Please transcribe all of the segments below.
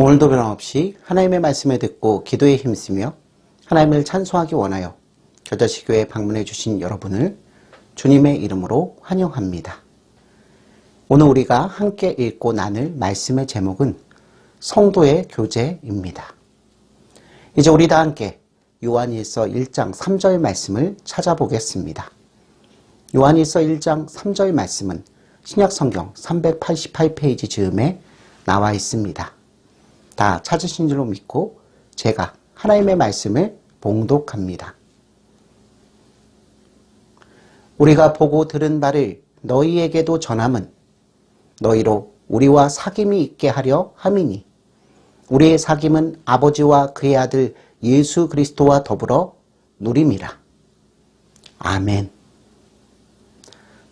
오늘도 변함없이 하나님의 말씀을 듣고 기도에 힘쓰며 하나님을 찬송하기 원하여 겨자시 교회에 방문해 주신 여러분을 주님의 이름으로 환영합니다. 오늘 우리가 함께 읽고 나눌 말씀의 제목은 성도의 교제입니다. 이제 우리 다 함께 요한일서 1장 3절 말씀을 찾아보겠습니다. 요한일서 1장 3절 말씀은 신약성경 388페이지 즈음에 나와 있습니다. 다 찾으신 줄로 믿고 제가 하나님의 말씀을 봉독합니다. 우리가 보고 들은 바를 너희에게도 전함은 너희로 우리와 사귐이 있게 하려 함이니 우리의 사귐은 아버지와 그의 아들 예수 그리스도와 더불어 누림이라. 아멘.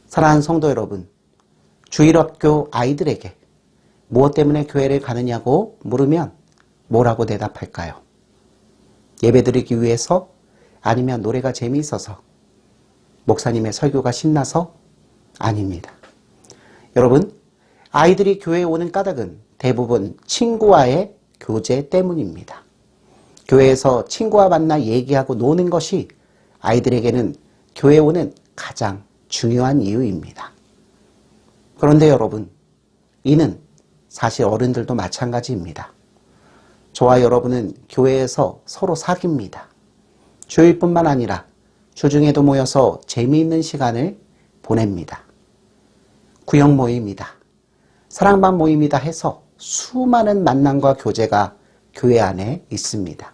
사랑하는 성도 여러분, 주일학교 아이들에게 무엇 때문에 교회를 가느냐고 물으면 뭐라고 대답할까요? 예배 드리기 위해서 아니면 노래가 재미있어서 목사님의 설교가 신나서 아닙니다. 여러분, 아이들이 교회에 오는 까닭은 대부분 친구와의 교제 때문입니다. 교회에서 친구와 만나 얘기하고 노는 것이 아이들에게는 교회에 오는 가장 중요한 이유입니다. 그런데 여러분, 이는 사실 어른들도 마찬가지입니다. 저와 여러분은 교회에서 서로 사귑니다. 주일뿐만 아니라 주중에도 모여서 재미있는 시간을 보냅니다. 구역 모임이다. 사랑방 모임이다 해서 수많은 만남과 교제가 교회 안에 있습니다.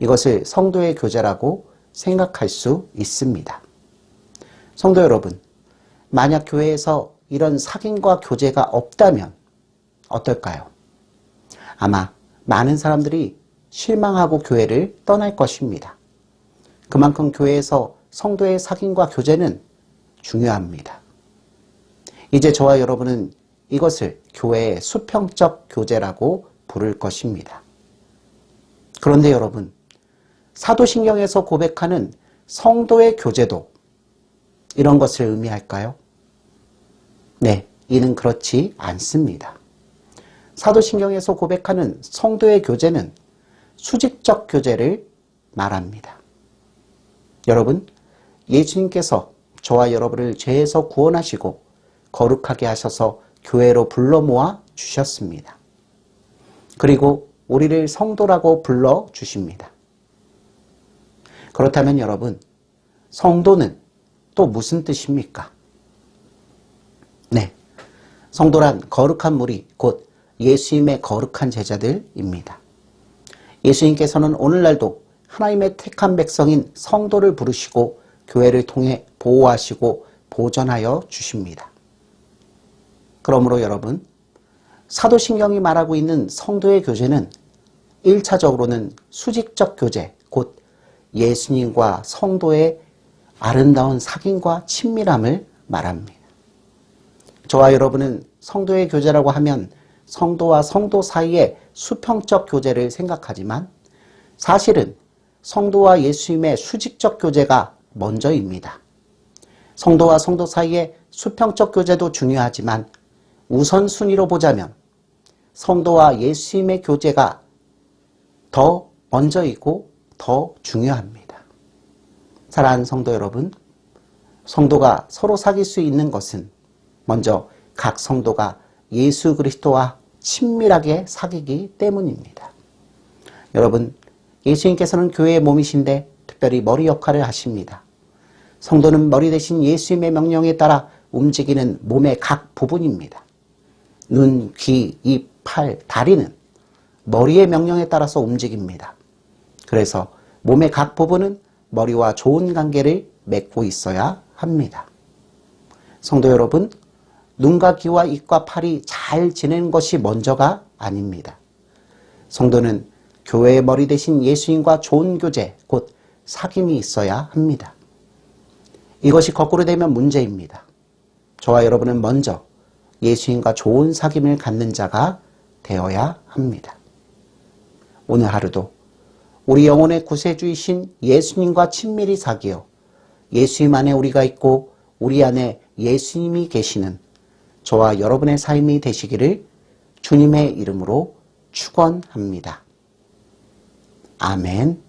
이것을 성도의 교제라고 생각할 수 있습니다. 성도 여러분, 만약 교회에서 이런 사귑과 교제가 없다면 어떨까요? 아마 많은 사람들이 실망하고 교회를 떠날 것입니다. 그만큼 교회에서 성도의 사귑과 교제는 중요합니다. 이제 저와 여러분은 이것을 교회의 수평적 교제라고 부를 것입니다. 그런데 여러분, 사도신경에서 고백하는 성도의 교제도 이런 것을 의미할까요? 네, 이는 그렇지 않습니다. 사도신경에서 고백하는 성도의 교제는 수직적 교제를 말합니다. 여러분, 예수님께서 저와 여러분을 죄에서 구원하시고 거룩하게 하셔서 교회로 불러 모아 주셨습니다. 그리고 우리를 성도라고 불러 주십니다. 그렇다면 여러분, 성도는 또 무슨 뜻입니까? 네. 성도란 거룩한 무리, 곧 예수님의 거룩한 제자들입니다. 예수님께서는 오늘날도 하나님의 택한 백성인 성도를 부르시고 교회를 통해 보호하시고 보전하여 주십니다. 그러므로 여러분, 사도신경이 말하고 있는 성도의 교제는 1차적으로는 수직적 교제, 곧 예수님과 성도의 아름다운 사귑과 친밀함을 말합니다. 저와 여러분은 성도의 교제라고 하면 성도와 성도 사이의 수평적 교제를 생각하지만 사실은 성도와 예수님의 수직적 교제가 먼저입니다. 성도와 성도 사이의 수평적 교제도 중요하지만 우선순위로 보자면 성도와 예수님의 교제가 더 먼저이고 더 중요합니다. 사랑하는 성도 여러분, 성도가 서로 사귈 수 있는 것은 먼저 각 성도가 예수 그리스도와 친밀하게 사귀기 때문입니다. 여러분, 예수님께서는 교회의 몸이신데 특별히 머리 역할을 하십니다. 성도는 머리 대신 예수님의 명령에 따라 움직이는 몸의 각 부분입니다. 눈, 귀, 입, 팔, 다리는 머리의 명령에 따라서 움직입니다. 그래서 몸의 각 부분은 머리와 좋은 관계를 맺고 있어야 합니다. 성도 여러분, 눈과 귀와 입과 팔이 잘 지내는 것이 먼저가 아닙니다. 성도는 교회의 머리 대신 예수님과 좋은 교제, 곧 사귐이 있어야 합니다. 이것이 거꾸로 되면 문제입니다. 저와 여러분은 먼저 예수님과 좋은 사귐을 갖는 자가 되어야 합니다. 오늘 하루도 우리 영혼의 구세주이신 예수님과 친밀히 사귀어 예수님 안에 우리가 있고 우리 안에 예수님이 계시는 저와 여러분의 삶이 되시기를 주님의 이름으로 축원합니다. 아멘.